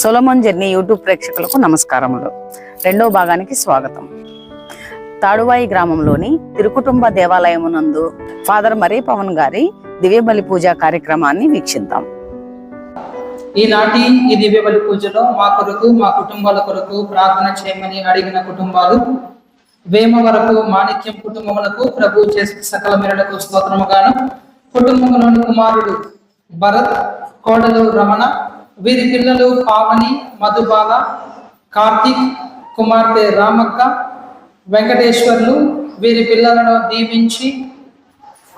Solomon journey YouTube ప్రేక్షకులకు నమస్కారములు. రెండవ భాగానికి స్వాగతం. తాడువాయి గ్రామంలోని తిరుకుటుంబ దేవాలయమునందు ఫాదర్ మరీ పవన్ గారి దివ్యబలి పూజ కార్యక్రమాన్ని వీక్షిద్దాం. ఈనాటి ఈ దివ్య బలి పూజలో మా కొరకు మా కుటుంబాల కొరకు ప్రార్థన చేయమని అడిగిన కుటుంబాలు వేమ వరకు మాణిక్యం కుటుంబములకు ప్రభు చేసిన సకల మేరకు స్తోత్రముగాను కుటుంబంలోని కుమారుడు భరత్ కోడలు రమణ వీరి పిల్లలు పావని మధుబాల కార్తీక్ కుమార్తె రామక్క వెంకటేశ్వర్లు వీరి పిల్లలను దీవించి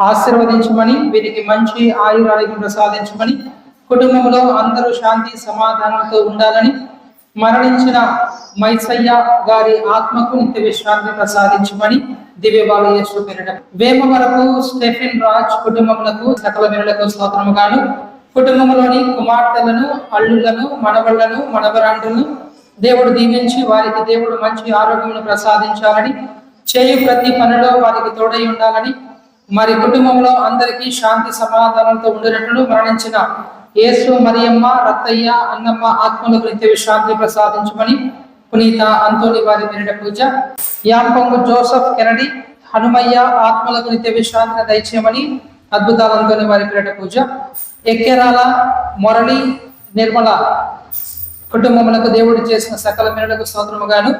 ఆశీర్వదించమని వీరికి మంచి ఆయురారోగ్యం ప్రసాదించమని కుటుంబంలో అందరూ శాంతి సమాధానంతో ఉండాలని మరణించిన మైసయ్య గారి ఆత్మకు నిత్య విశ్రాంతి ప్రసాదించమని దివ్యబాలయేశ్వరు పేరిట. వేమ వరకు స్టెఫిన్ రాజ్ కుటుంబములకు సకల మేరలకు స్తోత్రముగాను కుటుంబంలోని కుమార్తెలను అల్లులను మనవళ్ళను మనవరాండ్రులను దేవుడు దీవించి వారికి దేవుడు మంచి ఆరోగ్యమును ప్రసాదించాలని చేయు ప్రతి పనిలో వారికి తోడై ఉండాలని మరి కుటుంబంలో అందరికీ శాంతి సమాధానంతో ఉండినట్లు మరణించిన యేసు మరియమ్మ రత్తయ్య అన్నమ్మ ఆత్మలకు నిత్య విశ్రాంతి ప్రసాదించమని పునీత అంతోని వారి పేరిట పూజ. యాంపంగు జోసఫ్ కెనడి హనుమయ్య ఆత్మలకు నిత్య విశ్రాంతిని దయచేయమని అద్భుతాలంతోని వారి పిరట పూజ. ఎక్కెరాల మొరళి నిర్మల కుటుంబములకు దేవుడు చేసిన సకల మేరకు స్తోత్రముగాను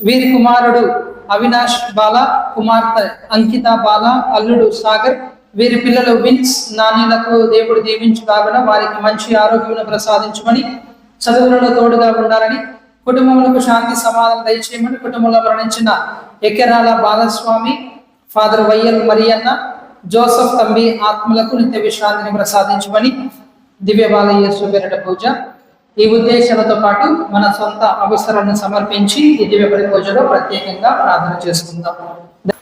వీరి కుమారుడు అవినాష్ బాల కుమార్తె అంకిత బాల అల్లుడు సాగర్ వీరి పిల్లలు విన్స్ నానీలకు దేవుడు దీవించులాగన వారికి మంచి ఆరోగ్యం ప్రసాదించమని చదువులలో తోడుగా ఉండాలని కుటుంబములకు శాంతి సమాధానం దయచేయమని కుటుంబంలో మరణించిన ఎకెరాల Balaswamy father YL Marianna Joseph Thambi ఆత్మలకు నిత్య విశ్రాంతిని ప్రసాదించమని దివ్య సుబెరట పూజ. ఈ ఉద్దేశాలతో పాటు మన సొంత అవసరాలను సమర్పించి ఈ దివ్య బలి పూజలో ప్రత్యేకంగా ప్రార్థన చేసుకుందాం.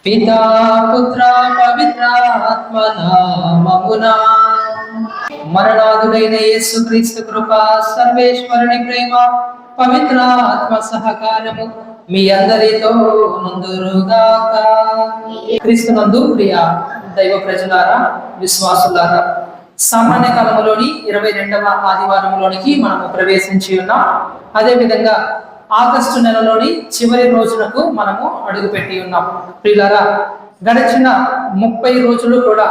పితా పుత్ర పవిత్ర ఆత్మ మరణాదుడైన యేసు క్రీస్తు కృప సర్వేశ్వరుని ప్రేమ పవిత్ర ఆత్మ సహకారము మీ అందరితో నుందురుగాక. క్రీస్తు నందు ప్రియ దైవ ప్రజలారా విశ్వాసులారా సామాన్య కాలంలోని ఇరవై రెండవ ఆదివారంలోనికి మనము ప్రవేశించి ఉన్నాం. అదే విధంగా ఆగస్టు నెలలోని చివరి రోజులకు మనము అడుగుపెట్టి ఉన్నాం. ప్రియులారా గడిచిన ముప్పై రోజులు కూడా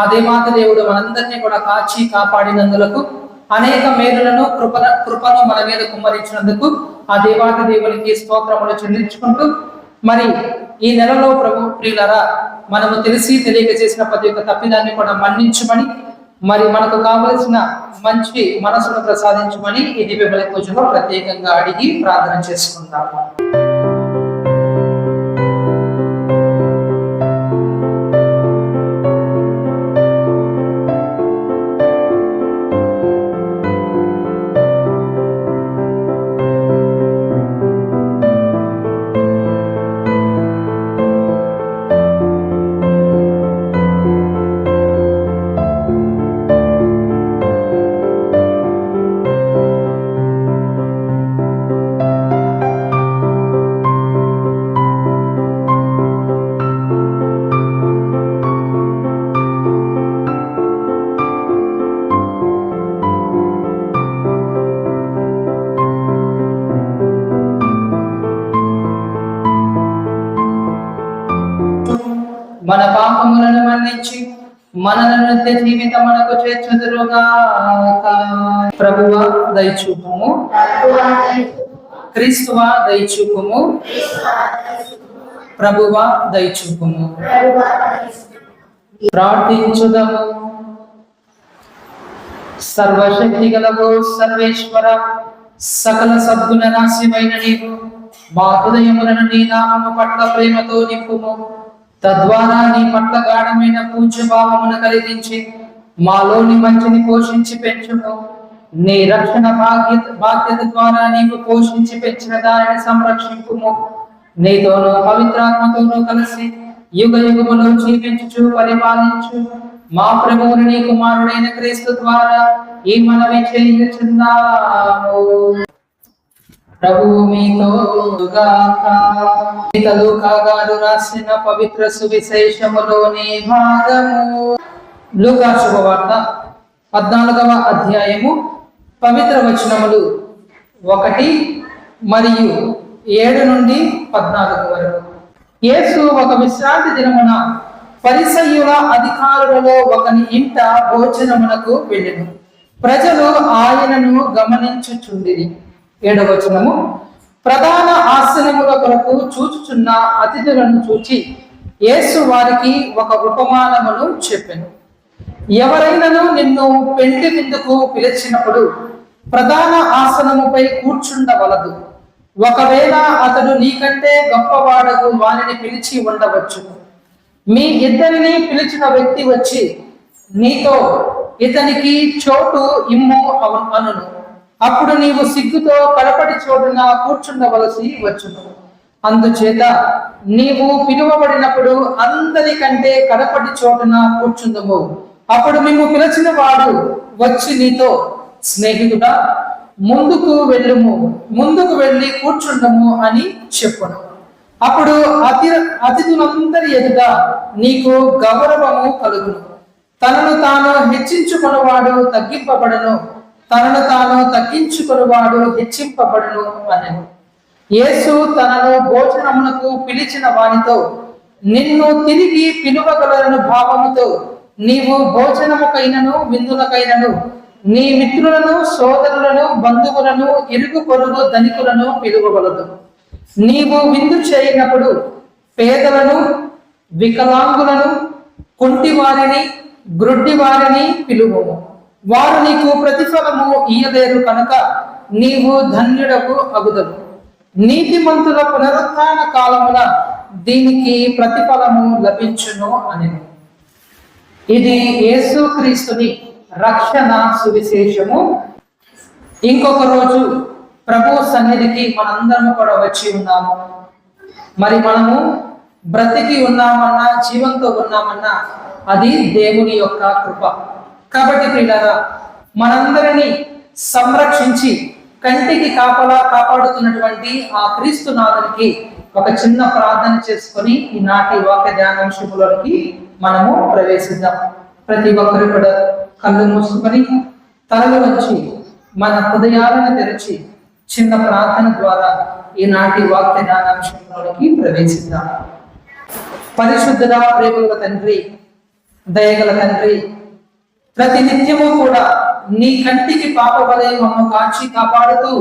ఆ దేవాత దేవుడు మనందరినీ కూడా కాచి కాపాడినందులకు అనేక మేలులను కృపన కృపను మన మీద కుమ్మరించినందుకు ఆ దేవాత దేవునికి స్తోత్రములు చెల్లించుకుంటూ మరి ఈ నెలలో ప్రభు ప్రియులరా మనము తెలిసి తెలియక చేసిన ప్రతి ఒక్క తప్పిదాన్ని కూడా మన్నించమని మరి మనకు కావలసిన మంచి మనసును ప్రసాదించమని ఈ దివ్య కొంచెం పూజలో ప్రత్యేకంగా అడిగి ప్రార్థన చేసుకుందాము. నిత్య జీవితమునకు చేర్చుదురుగా ప్రభువ దయచూపుము. క్రీస్తువ దయచూపుము. ప్రభువ దయచూపుము. ప్రార్థించుదము. సర్వశక్తి గలవు సర్వేశ్వర సకల సద్గుణ రాశివైన నీవు. మా హృదయములను నీ నామము పట్ల ప్రేమతో నింపుము. తద్వారా నీ పట్ల గాఢమైన పూజ్య భావమును కలిగించి మాలోని మంచిని పోషించి పెంచుము. నీ రక్షణ బాధ్యత బాధ్యత ద్వారా నీకు పోషించి పెంచిన దానిని సంరక్షింపుము. నీతోనూ పవిత్రాత్మతోనూ కలిసి యుగ యుగములో జీవించు పరిపాలించు. మా ప్రభువుని నీ కుమారుడైన క్రీస్తు ద్వారా ఈ మనవి చేయుచున్నాము. ప్రభువు మీతో గారు రాసిన పవిత్ర సువిశేషములోని భాగము. లూకా శుభవార్త పద్నాలుగవ అధ్యాయము పవిత్ర వచనములు ఒకటి మరియు ఏడు నుండి పద్నాలుగు వరకు. యేసు ఒక విశ్రాంతి దినమున పరిసయ్యుల అధికారులలో ఒకని ఇంట భోజనమునకు వెళ్ళెను. ప్రజలు ఆయనను గమనించుచుండిరి. ఏడవచనము ప్రధాన ఆసనముల కొరకు చూచుచున్న అతిథులను చూచి యేసు వారికి ఒక ఉపమానమును చెప్పాను. ఎవరైనాను నిన్ను పెళ్ళి విందుకు పిలిచినప్పుడు ప్రధాన ఆసనముపై కూర్చుండవలదు. ఒకవేళ అతడు నీకంటే గొప్పవాడకు వారిని పిలిచి ఉండవచ్చు. మీ ఇద్దరిని పిలిచిన వ్యక్తి వచ్చి నీతో ఇతనికి చోటు ఇమ్ము అవ- అనును. అప్పుడు నీవు సిగ్గుతో కడపటి చోటున కూర్చుండవలసి వచ్చును. అందుచేత నీవు పిలువబడినప్పుడు అందరికంటే కడపటి చోటున కూర్చుందము. అప్పుడు మేము పిలిచిన వాడు వచ్చి నీతో స్నేహితుడా ముందుకు వెళ్ళుము ముందుకు వెళ్ళి కూర్చుండము అని చెప్పును. అప్పుడు అతి అతిథులందరి ఎదుట నీకు గౌరవము కలుగును. తనను తాను హెచ్చించుకున్నవాడు తగ్గింపబడను. తనను తాను తగ్గించుకున్నవాడు హెచ్చింపబడును అనెను. యేసు తనను భోజనమునకు పిలిచిన వానితో నిన్ను తిరిగి పిలువగలను భావముతో నీవు భోజనముకైనను విందులకైనను నీ మిత్రులను సోదరులను బంధువులను ఇరుగు పొరుగు ధనికులను పిలువగలదు. నీవు విందు చేయనప్పుడు పేదలను వికలాంగులను కుంటి వారిని గ్రుడ్డి వారిని పిలువము. వారు నీకు ప్రతిఫలము ఇయ్యలేరు కనుక నీవు ధన్యుడకు అగుదవు నీతిమంతుల పునరుత్న కాలమున దీనికి ప్రతిఫలము లభించును అని ఇది యేసుక్రీస్తుని రక్షణ సువిశేషము. ఇంకొక రోజు ప్రభు సన్నిధికి మనందరము కూడా వచ్చి ఉన్నాము. మరి మనము బ్రతికి ఉన్నామన్నా జీవంతో ఉన్నామన్నా అది దేవుని యొక్క కృప. కాబట్టి ప్రియులారా మనందరినీ సంరక్షించి కంటికి కాపలా కాపాడుతున్నటువంటి ఆ క్రీస్తు నాథునికి ఒక చిన్న ప్రార్థన చేసుకొని ఈనాటి వాక్య ధ్యానాంశములోనికి మనము ప్రవేశిద్దాం. ప్రతి ఒక్కరు కూడా కళ్ళు మూసుకొని తలలు వచ్చి మన హృదయాలను తెరిచి చిన్న ప్రార్థన ద్వారా ఈనాటి వాక్య ధ్యానాంశంలోనికి ప్రవేశిద్దాం. పరిశుద్ధుల ప్రేమల తండ్రి దయగల తండ్రి ప్రతి నిత్యము కూడా నీ కంటికి పాపవలే మమ్మ కాచి కాపాడుతూ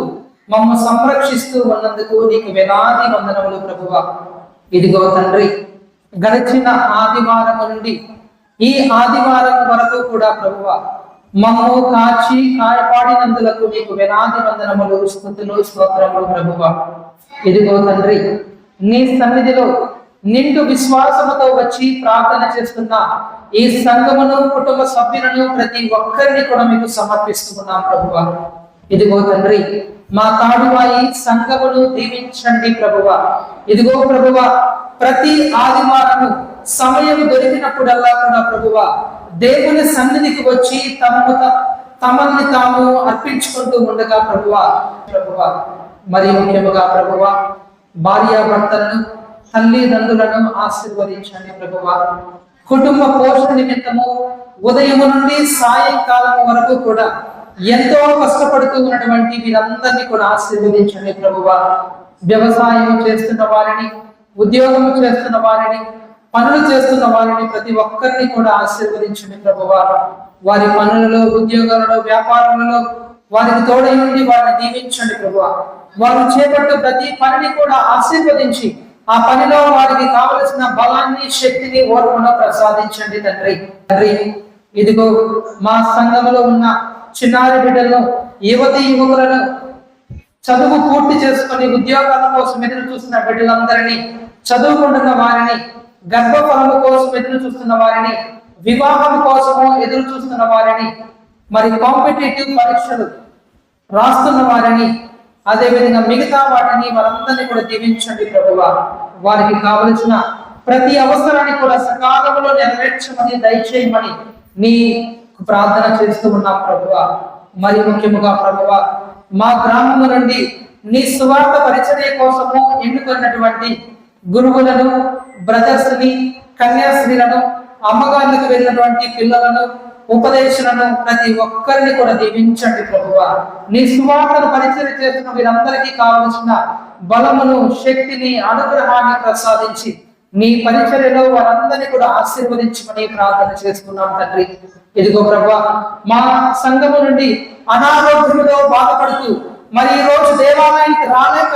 మమ్మ సంరక్షిస్తూ ఉన్నందుకు నీకు వేలాది వందనములు ప్రభువ. ఇదిగో తండ్రి గడిచిన ఆదివారం నుండి ఈ ఆదివారం వరకు కూడా ప్రభువ మమ్ము కాచి కాపాడినందులకు నీకు వేలాది వందనములు స్థుతులు స్తోత్రములు ప్రభువ. ఇదిగో తండ్రి నీ సన్నిధిలో నిండు విశ్వాసముతో వచ్చి ప్రార్థన చేస్తున్న ఈ సంఘమును కుటుంబ సభ్యులను ప్రతి ఒక్కరిని కూడా మీకు సమర్పిస్తున్నాం ప్రభువ. ఇదిగో తండ్రి మా తాడువాయి సంఘమును దీవించండి ప్రభువ. ఇదిగో ప్రభువ ప్రతి ఆదివారము సమయం దొరికినప్పుడల్లా కూడా ప్రభువ దేవుని సన్నిధికి వచ్చి తమను తమల్ని తాము అర్పించుకుంటూ ఉండగా ప్రభువ ప్రభువ మరి ముఖ్యముగా ప్రభువ భార్యాభర్తలను తల్లిదండ్రులను ఆశీర్వదించండి ప్రభువ. కుటుంబ పోషణ నిమిత్తము ఉదయం నుండి సాయంకాలం వరకు కూడా ఎంతో కష్టపడుతూ ఉన్నటువంటి వీరందరినీ కూడా ఆశీర్వదించండి ప్రభువ. వ్యవసాయం చేస్తున్న వారిని ఉద్యోగం చేస్తున్న వారిని పనులు చేస్తున్న వారిని ప్రతి ఒక్కరిని కూడా ఆశీర్వదించండి ప్రభువ. వారి పనులలో ఉద్యోగాలలో వ్యాపారంలో వారికి తోడై నుండి వారిని దీవించండి ప్రభువ. వారు చేపట్టు ప్రతి పనిని కూడా ఆశీర్వదించి ఆ పనిలో వారికి కావలసిన బలాన్ని శక్తిని ఓర్పును ప్రసాదించండి తండ్రి. తండ్రి ఇదిగో మా సంఘములో ఉన్న చిన్నారి బిడ్డలను యువతి యువకులను చదువు పూర్తి చేసుకుని ఉద్యోగాల కోసం ఎదురు చూస్తున్న బిడ్డలందరినీ చదువుకుంటున్న వారిని గర్భఫలము కోసం ఎదురు చూస్తున్న వారిని వివాహం కోసము ఎదురు చూస్తున్న వారిని మరి కాంపిటేటివ్ పరీక్షలు రాస్తున్న వారిని అదే విధంగా మిగతా వాటిని వారందరినీ కూడా దీవించండి ప్రభువ. వారికి కావలసిన ప్రతి అవసరాన్ని కూడా సకాలంలో నెరవేర్చమని దయచేయమని నీ ప్రార్థన చేస్తూ ఉన్నాం ప్రభువ. మరి ముఖ్యముగా ప్రభువ మా గ్రామము నుండి నీ సువార్త పరిచర్య కోసము ఎన్నుకున్నటువంటి గురువులను బ్రదర్స్ని కన్యాశ్రీలను అమ్మగారులకు వెళ్ళినటువంటి పిల్లలను ఉపదేశాలను ప్రతి ఒక్కరిని కూడా దీవించండి ప్రభువ. నీ సువార్తను పరిచయం చేస్తున్న వీరందరికీ కావలసిన బలమును శక్తిని అనుగ్రహాన్ని ప్రసాదించి నీ పరిచర్యలో వారందరినీ కూడా ఆశీర్వదించమని ప్రార్థన చేస్తున్నాం తండ్రి. ఇదిగో ప్రభా మా సంఘము నుండి అనారోగ్యంలో బాధపడుతూ మరి ఈ రోజు దేవాలయానికి రాలేక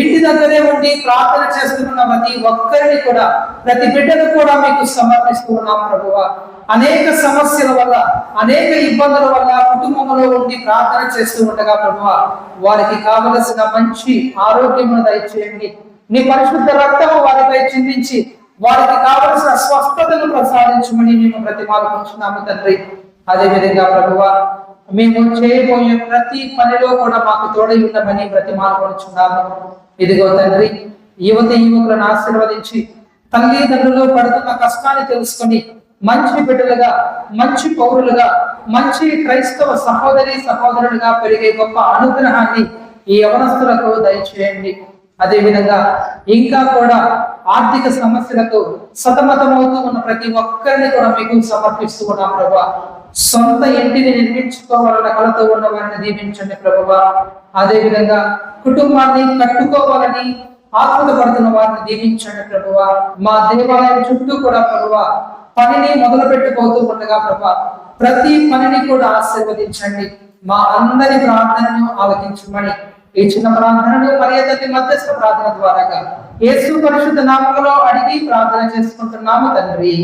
ఇంటి దగ్గరే ఉండి ప్రార్థన చేస్తున్న ప్రతి ఒక్కరిని కూడా ప్రతి బిడ్డను కూడా మీకు సమర్పిస్తున్నాం ప్రభువ. అనేక సమస్యల వల్ల అనేక ఇబ్బందుల వల్ల కుటుంబంలో ఉండి ప్రార్థన చేస్తూ ఉండగా ప్రభు వారికి కావలసిన మంచి ఆరోగ్యమును దయచేయండి. నీ పరిశుద్ధ రక్తము వారిపై చిందించి వారికి కావలసిన స్వస్థతను ప్రసాదించమని మేము ప్రతిమాలుకుంటున్నాము తండ్రి. అదేవిధంగా ప్రభువ మేము చేయబోయే ప్రతి పనిలో కూడా మాకు తోడై ఉండమని ప్రతిమాలుకొనుచున్నాము ఇదిగో తండ్రి యువతి యువకులను ఆశీర్వదించి తల్లిదండ్రులు పడుతున్న కష్టాన్ని తెలుసుకొని మంచి బిడ్డలుగా మంచి పౌరులుగా మంచి క్రైస్తవ సహోదరి సహోదరులుగా పెరిగే గొప్ప అనుగ్రహాన్ని ఈ యవనస్తులకు దయచేయండి. అదేవిధంగా ఇంకా కూడా ఆర్థిక సమస్యలతో సతమతమవుతూ ఉన్న ప్రతి ఒక్కరిని కూడా మీకు సమర్పిస్తూ ఉన్నాం ప్రభా. సొంత ఇంటిని నిర్మించుకోవాలన్న కళతో ఉన్న వారిని దీవించండి ప్రభువా. అదే విధంగా కుటుంబాన్ని కట్టుకోవాలని ఆత్మత పడుతున్న వారిని దీవించండి ప్రభువా. మా దేవాలయం చుట్టూ కూడా ప్రభువా పనిని మొదలు పెట్టుకోతూ ఉండగా ప్రభా ప్రతి పనిని కూడా ఆశీర్వదించండి. మా అందరి ప్రార్థనను ఆలకించమని ఈ చిన్న ప్రార్థనలు మర్యాదకి మధ్యస్థ ప్రార్థన ద్వారా యేసు పరిశుద్ధ నామములో అడిగి ప్రార్థన చేసుకుంటున్నాము తండ్రి.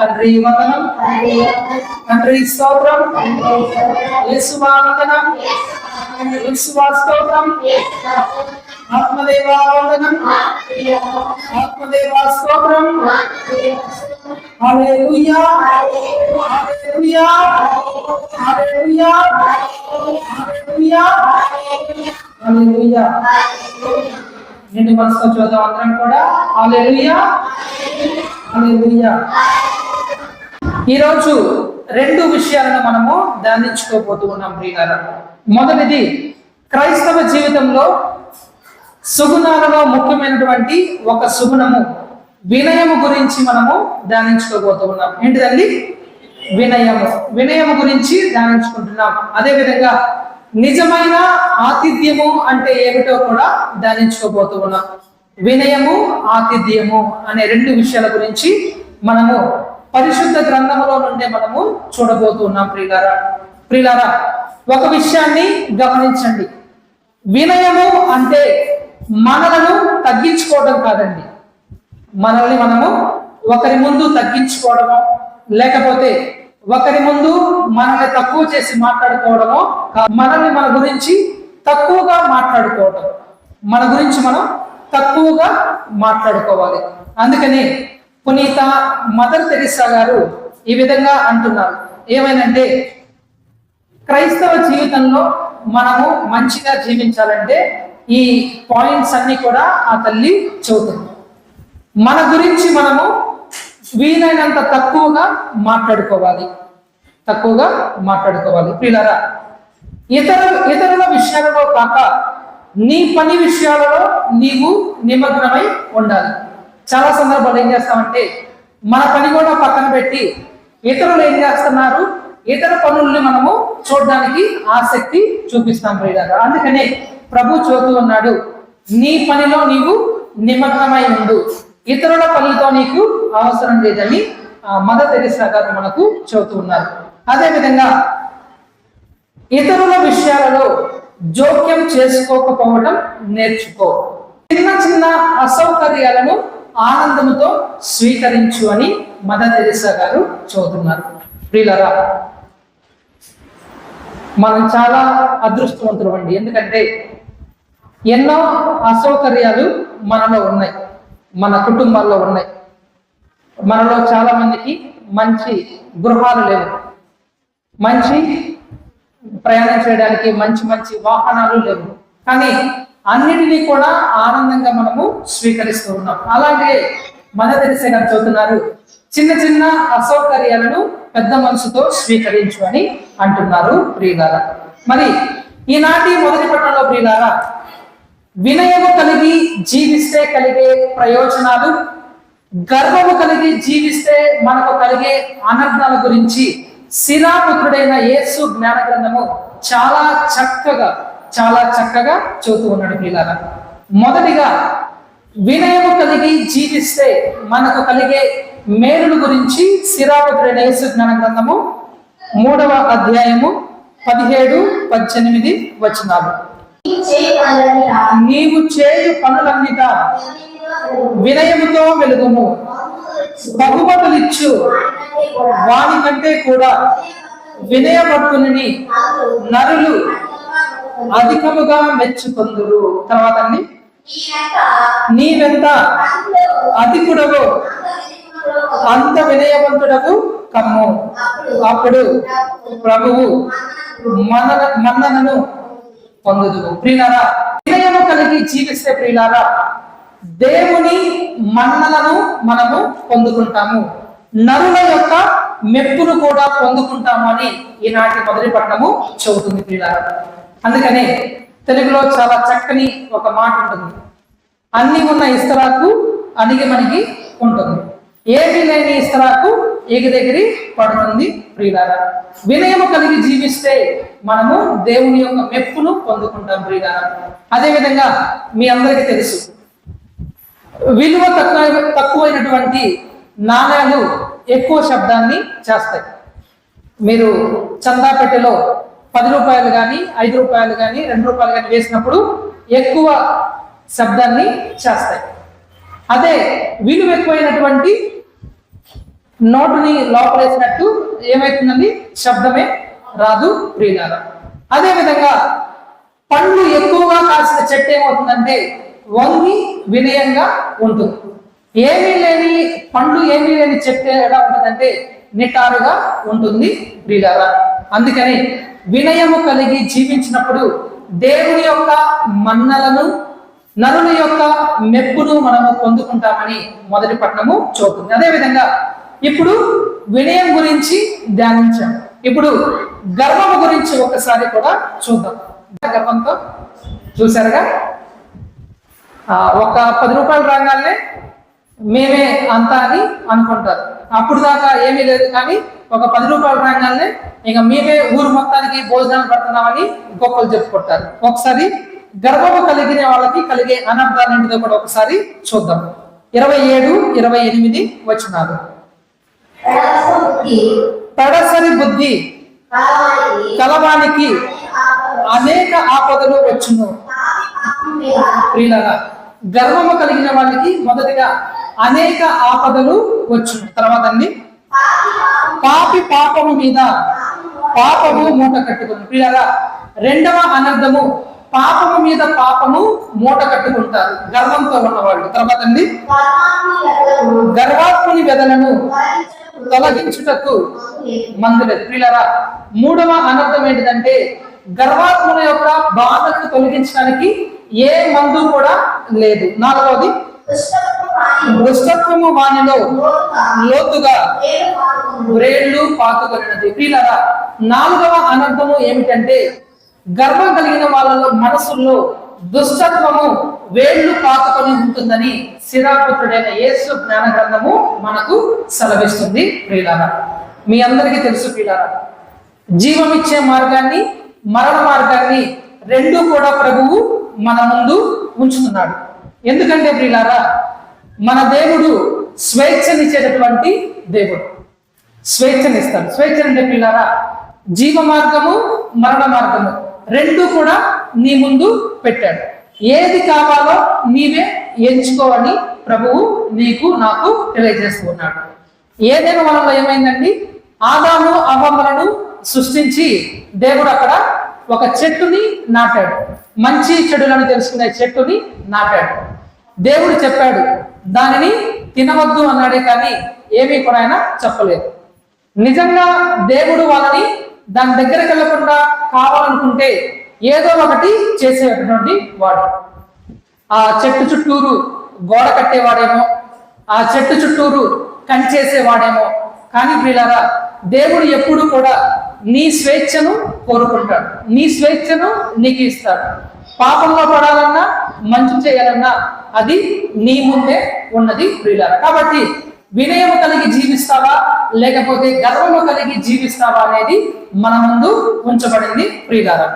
తండ్రి వందనం. తండ్రి స్తోత్రం. యేసు వందనం యేసు స్తోత్రం ఆత్మదేవా వందనం ఆత్మదేవా స్తోత్రం హల్లెలూయా. హల్లెలూయా. హల్లెలూయా. హల్లెలూయా. హల్లెలూయా. నిండు మనసుతో చూద్దాం అందరం కూడా. హల్లెలూయా. హల్లెలూయా. ఈరోజు రెండు విషయాలను మనము ధ్యానించుకోబోతూ ఉన్నాం మొదటిది క్రైస్తవ జీవితంలో సుగుణాలలో ముఖ్యమైనటువంటి ఒక సుగుణము వినయము గురించి మనము ధ్యానించుకోబోతూ ఉన్నాం ఏంటిదండి వినయము. వినయము గురించి ధ్యానించుకుంటున్నాం. అదే విధంగా నిజమైన ఆతిథ్యము అంటే ఏమిటో కూడా ధ్యానించుకోబోతూ ఉన్నాం వినయము ఆతిథ్యము అనే రెండు విషయాల గురించి మనము పరిశుద్ధ గ్రంథములో నుండే మనము చూడబోతున్నాం ప్రియులారా. ప్రియులారా ఒక విషయాన్ని గమనించండి. వినయము అంటే మనలను తగ్గించుకోవడం కాదండి. మనల్ని మనము ఒకరి ముందు తగ్గించుకోవడము లేకపోతే ఒకరి ముందు మనల్ని తక్కువ చేసి మాట్లాడుకోవడమో మనల్ని మన గురించి తక్కువగా మాట్లాడుకోవడం మన గురించి మనం తక్కువగా మాట్లాడుకోవాలి. అందుకని పునీత మదర్ తెరిసా గారు ఈ విధంగా అంటున్నారు. ఏమైనంటే క్రైస్తవ జీవితంలో మనము మంచిగా జీవించాలంటే ఈ పాయింట్స్ అన్ని కూడా ఆ తల్లి చెబుతుంది. మన గురించి మనము వీలైనంత తక్కువగా మాట్లాడుకోవాలి. తక్కువగా మాట్లాడుకోవాలి. పిల్లరా ఇతర ఇతరుల విషయాలలో కాక నీ పని విషయాలలో నీవు నిమగ్నమై ఉండాలి. చాలా సందర్భాలు ఏం చేస్తామంటే మన పని కూడా పక్కన పెట్టి ఇతరులు ఏం చేస్తున్నారు? ఇతర పనుల్ని మనము చూడడానికి ఆసక్తి చూపిస్తాం ప్రియులారా. అందుకనే ప్రభు చూతూ ఉన్నాడు. నీ పనిలో నీవు నిమగ్నమై ఉండు. ఇతరుల పనులతో నీకు అవసరం లేదని మద మదర్ తెరిసా గారు మనకు చెబుతూ ఉన్నారు. అదేవిధంగా ఇతరుల విషయాలలో జోక్యం చేసుకోకపోవడం నేర్చుకో. చిన్న చిన్న అసౌకర్యాలను ఆనందముతో స్వీకరించు అని మదర్ తెరిసా గారు చెబుతున్నారు. ప్రియులరా మనం చాలా అదృష్టవంతులు అండి ఎందుకంటే ఎన్నో అసౌకర్యాలు మనలో ఉన్నాయి మన కుటుంబాల్లో ఉన్నాయి. మనలో చాలా మందికి మంచి గృహాలు లేవు. మంచి ప్రయాణం చేయడానికి మంచి మంచి వాహనాలు లేవు. కానీ అన్నిటినీ కూడా ఆనందంగా మనము స్వీకరిస్తూ ఉన్నాం. అలాగే మన తెలిసే గారు చెబుతున్నారు చిన్న చిన్న అసౌకర్యాలను పెద్ద మనసుతో స్వీకరించు అని అంటున్నారు ప్రియులార. మరి ఈనాటి మొదటి పట్టణంలో ప్రియులార వినయము కలిగి జీవిస్తే కలిగే ప్రయోజనాలు గర్వము కలిగి జీవిస్తే మనకు కలిగే అనర్థాల గురించి శిలాపుత్రుడైన యేసు జ్ఞాన గ్రంథము చాలా చక్కగా చాలా చక్కగా చదువుతూ ఉన్నాడు పిల్లల మొదటిగా వినయము కలిగి జీవిస్తే మనకు కలిగే మేలుల గురించి శిరాపుత్రుడైన యేసు జ్ఞాన గ్రంథము మూడవ అధ్యాయము పదిహేడు పద్దెనిమిది వచనాలు. నీవు చేయు పనులన్నిట వినయముతో వెలుగుము. బహుమతులిచ్చు. వాని కంటే కూడా వినయభక్తుని నరులు అధికముగా మెచ్చుకొందురు. తర్వాత అండి. నీవెంత అధికుడవు అంత వినయవంతుడవు కమ్ము. అప్పుడు ప్రభువు మన మన్ననను పొందుదు ప్రియులారా వినయము కలిగి జీవిస్తే ప్రియులారా దేవుని మన్నలను మనము పొందుకుంటాము. నరుల యొక్క మెప్పును కూడా పొందుకుంటాము అని ఈనాటి మొదటి పట్టణము చెబుతుంది ప్రియులారా. అందుకనే తెలుగులో చాలా చక్కని ఒక మాట ఉంటుంది. అన్ని ఉన్న ఇస్తరాకు అణిగి మనకి ఉంటుంది. ఏమీ లేని ఇస్తరాకు ఎగిదెగిరి పడుతుంది ప్రియులారా. వినయము కలిగి జీవిస్తే మనము దేవుని యొక్క మెప్పును పొందుకుంటాం ప్రియులారా. అదేవిధంగా మీ అందరికీ తెలుసు విలువ తక్కువ తక్కువైనటువంటి నాణ్యాలు ఎక్కువ శబ్దాన్ని చేస్తాయి. మీరు చందాపెట్టెలో పది రూపాయలు కానీ ఐదు రూపాయలు కానీ రెండు రూపాయలు కానీ వేసినప్పుడు ఎక్కువ శబ్దాన్ని చేస్తాయి. అదే విలువ ఎక్కువైనటువంటి నోటుని లోపలేసినట్టు ఏమవుతుందండి శబ్దమే రాదు ప్రియులారా అదే విధంగా పండ్లు ఎక్కువగా కాసిన చెట్టు ఏమవుతుందంటే వంగి వినయంగా ఉంటుంది. ఏమీ లేని పండ్లు ఏమీ లేని చెట్టు ఎలా ఉంటుందంటే నిటారుగా ఉంటుంది ప్రియులారా అందుకని వినయము కలిగి జీవించినప్పుడు దేవుని యొక్క మన్నలను నరుల యొక్క మెప్పును మనము పొందుకుంటామని మొదటి పట్టణము చూపుతుంది అదేవిధంగా ఇప్పుడు వినయం గురించి ధ్యానించాం. ఇప్పుడు గర్వము గురించి ఒకసారి కూడా చూద్దాం. గర్వంతో చూసారుగా ఒక పది రూపాయలు రాగానే మేమే అంతా అని అనుకుంటారు. అప్పుడు దాకా ఏమీ లేదు కానీ ఒక పది రూపాయలు రాగానే ఇక మేమే ఊరు మొత్తానికి భోజనాలు పెడుతున్నామని గొప్పలు చెప్పుకుంటారు. ఒకసారి గర్వము కలిగిన వాళ్ళకి కలిగే అనర్థాలు ఏంటిదో కూడా ఒకసారి చూద్దాం. ఇరవై ఏడు ఇరవై ఎనిమిది వచ్చినారు తడసరి బుద్ధి కలవానికి అనేక ఆపదలు వచ్చును. ప్రియులరా గర్వము కలిగిన వాళ్ళకి మొదటిగా అనేక ఆపదలు వచ్చును. తర్వాత అండి పాపి పాపము మీద పాపము మూట కట్టుకుని. ప్రియులరా రెండవ అనర్థము పాపము మీద పాపము మూట కట్టుకుంటారు. గర్వంతో ఉన్నవాళ్ళు. తర్వాత అండి గర్వాత్ముని వెదలను తొలగించుటకు మందులేదు ప్రియులరా మూడవ అనర్థం ఏంటిదంటే గర్వాత్ముల యొక్క బాధను తొలగించడానికి ఏ మందు కూడా లేదు. నాలుగవది దుష్టత్వము వాణిలో లోతుగా వ్రేళ్ళు పాతుకొనినది. ప్రియులరా నాలుగవ అనర్థము ఏమిటంటే గర్వం కలిగిన వాళ్ళలో మనసుల్లో దుష్టత్వము వేళ్ళు పాతుకొని ఉంటుందని శిరాపుత్రుడైన యేసు జ్ఞాన గ్రంథము మనకు సెలవిస్తుంది. ప్రియులారా మీ అందరికీ తెలుసు ప్రియులారా జీవమిచ్చే మార్గాన్ని మరణ మార్గాన్ని రెండు కూడా ప్రభువు మన ముందు ఉంచుతున్నాడు. ఎందుకంటే ప్రియులారా మన దేవుడు స్వేచ్ఛనిచ్చేటటువంటి దేవుడు. స్వేచ్ఛనిస్తాడు. స్వేచ్ఛ అంటే పిల్లారా జీవ మార్గము మరణ మార్గము రెండు కూడా నీ ముందు పెట్టాడు. ఏది కావాలో నీవే ఎంచుకోవని ప్రభువు నీకు నాకు తెలియజేస్తూ ఉన్నాడు. ఏదైనా వలన ఏమైందండి? ఆదాము అవమలను సృష్టించి దేవుడు అక్కడ ఒక చెట్టుని నాటాడు. మంచి చెడులను తెలుసుకునే చెట్టుని నాటాడు. దేవుడు చెప్పాడు దానిని తినవద్దు అన్నాడే కానీ ఏమీ కూడా ఆయన చెప్పలేదు. నిజంగా దేవుడు వాళ్ళని దాని దగ్గరికి వెళ్ళకుండా కావాలనుకుంటే ఏదో ఒకటి చేసేటటువంటి వాడు. ఆ చెట్టు చుట్టూరు గోడ కట్టేవాడేమో ఆ చెట్టు చుట్టూరు కంచేసేవాడేమో కానీ ప్రియులారా దేవుడు ఎప్పుడు కూడా నీ స్వేచ్ఛను కోరుకుంటాడు. నీ స్వేచ్ఛను నీకు ఇస్తాడు పాపంలో పడాలన్నా మంచి చేయాలన్నా అది నీ ముందే ఉన్నది ప్రియులారా. కాబట్టి వినయము కలిగి జీవిస్తావా లేకపోతే గర్వము కలిగి జీవిస్తావా అనేది మన ముందు ఉంచబడింది ప్రియులారా.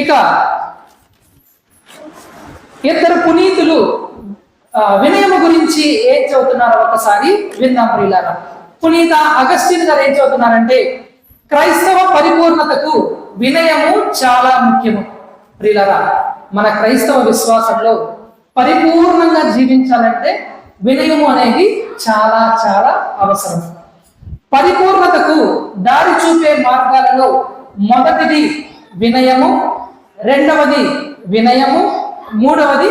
ఇక ఇద్దరు పునీతులు వినయము గురించి ఏం చదువుతున్నారో ఒకసారి విందాం ప్రియులారా. పునీత అగస్టిన్ గారు ఏం చదువుతున్నారంటే క్రైస్తవ పరిపూర్ణతకు వినయము చాలా ముఖ్యము. ప్రియులరా మన క్రైస్తవ విశ్వాసంలో పరిపూర్ణంగా జీవించాలంటే వినయము అనేది చాలా చాలా అవసరం. పరిపూర్ణతకు దారి చూపే మార్గాలలో మొదటిది వినయము రెండవది వినయము మూడవది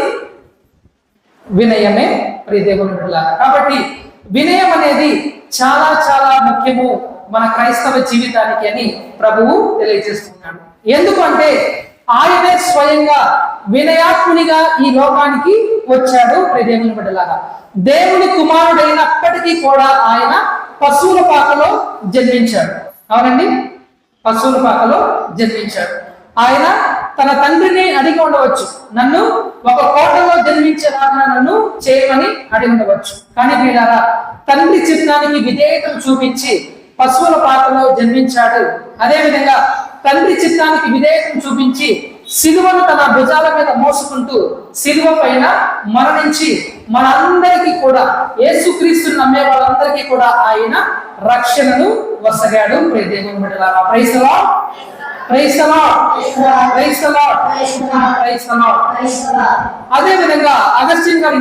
వినయమే ప్రియదేవుని కాబట్టి వినయం అనేది చాలా చాలా ముఖ్యము మన క్రైస్తవ జీవితానికి అని ప్రభువు తెలియజేస్తున్నాడు. ఎందుకంటే ఆయనే స్వయంగా వినయాత్మునిగా ఈ లోకానికి వచ్చాడు ప్రియదేవుని బిడ్డలాగా దేవుని కుమారుడైనప్పటికీ కూడా ఆయన పశువుల పాకలో జన్మించాడు. అవునండి? పశువుల పాకలో జన్మించాడు. ఆయన తన తండ్రిని అడిగి ఉండవచ్చు. నన్ను ఒక కోటలో జన్మించేలాగా నన్ను చేయమని అడిగి ఉండవచ్చు. కానీ మీరారా తండ్రి చిత్తానికి విధేయతను చూపించి పశువుల పాత్రలో జన్మించాడు. అదేవిధంగా తండ్రి చిత్తానికి విధేయతను చూపించి సిలువను తన భుజాల మీద మోసుకుంటూ సిలువ పైన మరణించి మనందరికీ కూడా యేసుక్రీస్తు నమ్మే వాళ్ళందరికీ కూడా ఆయన రక్షణను వసగాడు. ప్రియ అదే విధంగా అగస్టిన్ గారి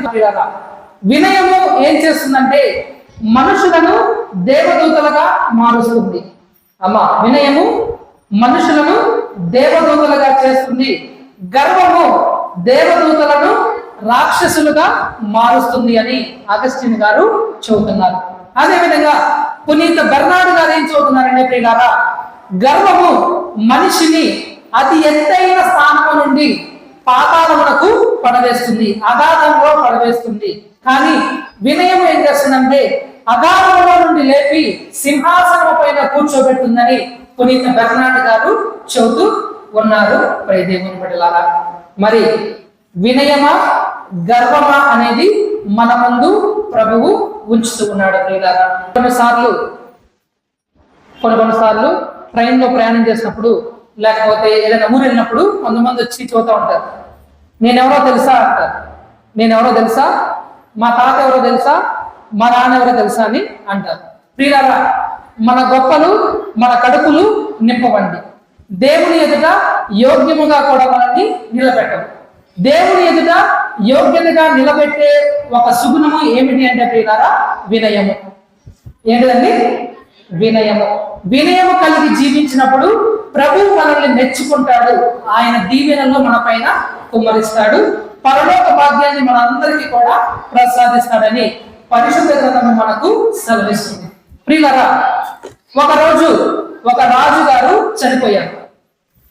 వినయము ఏం చేస్తుందంటే మనుషులను దేవదూతలుగా మారుస్తుంది. అమ్మ వినయము మనుషులను దేవదూతలుగా చేస్తుంది. గర్వము దేవదూతలను రాక్షసులుగా మారుస్తుంది అని అగస్టిన్ గారు చెబుతున్నారు. అదే విధంగా పునీత బెర్నాడు గారు ఏం చెబుతున్నారంటే ప్రియులారా గర్వము మనిషిని అతి ఎత్తైన స్థానము నుండి పాతాళమునకు పడవేస్తుంది అగాధంలో పడవేస్తుంది. కానీ వినయం ఏం చేస్తుందంటే అగాధంలో నుండి లేపి సింహాసనం పైన కూర్చోబెట్టుందని పునీత బెర్నాడ్ గారు చెబుతూ ఉన్నారు. ప్రియ బిడ్డలారా మరి వినయమా గర్వమా అనేది మన ముందు ప్రభువు ఉంచుతూ ఉన్నాడు ప్రియులారా. కొన్నిసార్లు కొన్ని కొన్నిసార్లు ట్రైన్లో ప్రయాణం చేసినప్పుడు లేకపోతే ఏదైనా ఊరు వెళ్ళినప్పుడు కొంతమంది వచ్చి చూతూ ఉంటారు. నేనెవరో తెలుసా? అంటారు. నేనెవరో తెలుసా? మా తాత ఎవరో తెలుసా? మా నాన్న ఎవరో తెలుసా? అని అంటారు. ప్రియులారా మన గొప్పలు మన కడుపులు నింపవండి. దేవుని ఎదుట యోగ్యముగా కూడా మనల్ని నిలబెట్టదు దేవుని ఎదుట యోగ్యతగా నిలబెట్టే ఒక సుగుణము ఏమిటి అంటే ప్రియారా వినయము. ఏంటిదండి? వినయము. వినయము కలిగి జీవించినప్పుడు ప్రభు మనల్ని మెచ్చుకుంటాడు. ఆయన దీవెనలో మన పైన కుమ్మరిస్తాడు. పరలోక భాగ్యాన్ని మనందరికీ కూడా ప్రసాదిస్తాడని పరిశుద్ధ గ్రంథము మనకు సెలవిస్తుంది. ప్రియులరా ఒక రోజు ఒక రాజుగారు చనిపోయారు.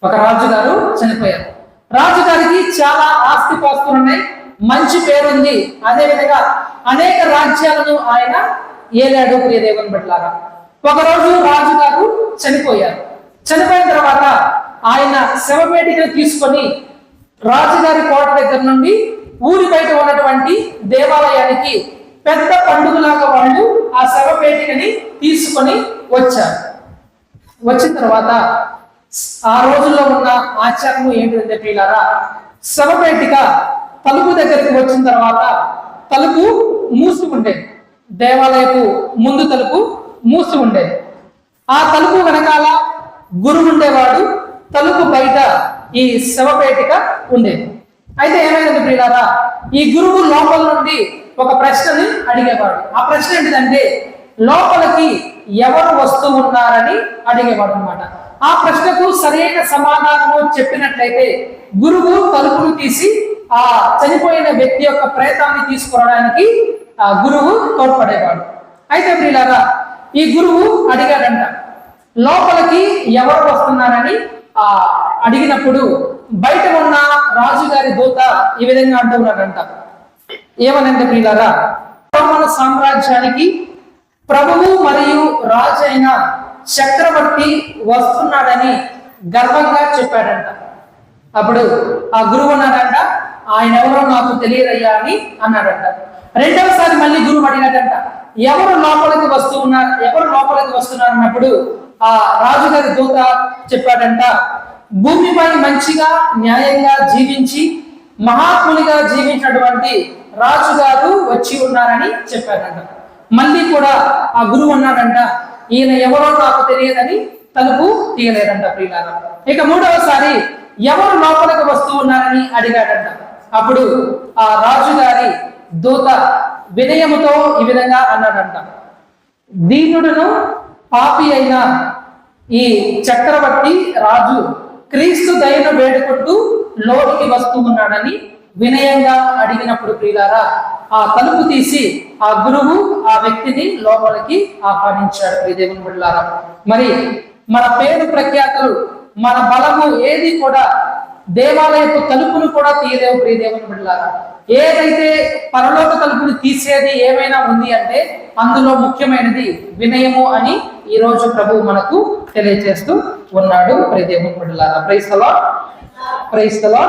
ఒక రాజుగారు చనిపోయారు. రాజుగారికి చాలా ఆస్తి పాస్తులు ఉన్నాయి. మంచి పేరుంది అదేవిధంగా అనేక రాజ్యాలను ఆయన ఏలాడు ప్రియదేవన్ దేవుని ఒకరోజు రాజుగారు చనిపోయారు. చనిపోయిన తర్వాత ఆయన శవపేటికను తీసుకొని రాజుగారి కోట దగ్గర నుండి ఊరి బయట ఉన్నటువంటి దేవాలయానికి పెద్ద పండుగలాగా వాళ్ళు ఆ శవపేటికని తీసుకొని వచ్చారు. వచ్చిన తర్వాత ఆ రోజుల్లో ఉన్న ఆచారము ఏంటంటే పిల్లారా శవపేటిక తలుపు దగ్గరికి వచ్చిన తర్వాత తలుపు మూసుకుంటే దేవాలయపు ముందు తలుపు మూసి ఉండేది. ఆ తలుపు వెనకాల గురువు ఉండేవాడు తలుపు బయట ఈ శవపేటిక ఉండేది. అయితే ఏమైంది ప్రియులారా? ఈ గురువు లోపల నుండి ఒక ప్రశ్నని అడిగేవాడు. ఆ ప్రశ్న ఏంటిదంటే లోపలికి ఎవరు వస్తూ ఉన్నారని అడిగేవాడు అనమాట ఆ ప్రశ్నకు సరైన సమాధానము చెప్పినట్లయితే గురువు తలుపును తీసి ఆ చనిపోయిన వ్యక్తి యొక్క ప్రయత్నాన్ని తీసుకురావడానికి ఆ గురువు తోడ్పడేవాడు. అయితే ప్రియులారా ఈ గురువు అడిగాడంట లోపలికి ఎవరు వస్తున్నారని? ఆ అడిగినప్పుడు బయట ఉన్న రాజుగారి దూత ఈ విధంగా అంటున్నాడంట. ఏమనంటే ప్రియులారా? రోమన్ సామ్రాజ్యానికి ప్రభువు మరియు రాజు అయిన చక్రవర్తి వస్తున్నాడని గర్వంగా చెప్పాడంట. అప్పుడు ఆ గురువు అన్నాడంట ఆయన ఎవరో నాకు తెలియదయ్యా అని అన్నాడంట. రెండవసారి మళ్ళీ గురువు అడిగాడంట ఎవరు లోపలికి వస్తూ ఉన్నారు ఎవరు లోపలికి వస్తున్నారు అన్నప్పుడు ఆ రాజుగారి దూత చెప్పాడంట భూమిపై మంచిగా న్యాయంగా జీవించి మహాత్మునిగా జీవించినటువంటి రాజుగారు వచ్చి ఉన్నారని చెప్పాడంట. మళ్ళీ కూడా ఆ గురువు అన్నాడంట ఈయన ఎవరో నాకు తెలియదని తలుపు తీయలేదంట ప్రియులారా. ఇక మూడవసారి ఎవరు లోపలికి వస్తూ ఉన్నారని అడిగాడంట. అప్పుడు ఆ రాజుగారి దూత వినయముతో ఈ విధంగా అన్నాడంట. దీనుడును పాపి అయిన ఈ చక్రవర్తి రాజు క్రీస్తు దయను వేడుకుంటూ లోనికి వస్తూ ఉన్నాడని వినయంగా అడిగినప్పుడు ప్రియులారా ఆ తలుపు తీసి ఆ గురువు ఆ వ్యక్తిని లోపలికి ఆహ్వానించాడు ప్రియ దేవుని గుడిలారా మరి మన పేరు ప్రఖ్యాతులు మన బలము ఏది కూడా దేవాలయపు తలుపులు కూడా తీయలేవు ప్రియదేవుని బిడ్డలారా. ఏదైతే పరలోక తలుపులు తీసేది ఏమైనా ఉంది అంటే అందులో ముఖ్యమైనది వినయము అని ఈ రోజు ప్రభు మనకు తెలియజేస్తూ ఉన్నాడు ప్రియదేవుని బిడ్డలారా. ప్రైస్తలో ప్రైస్తలో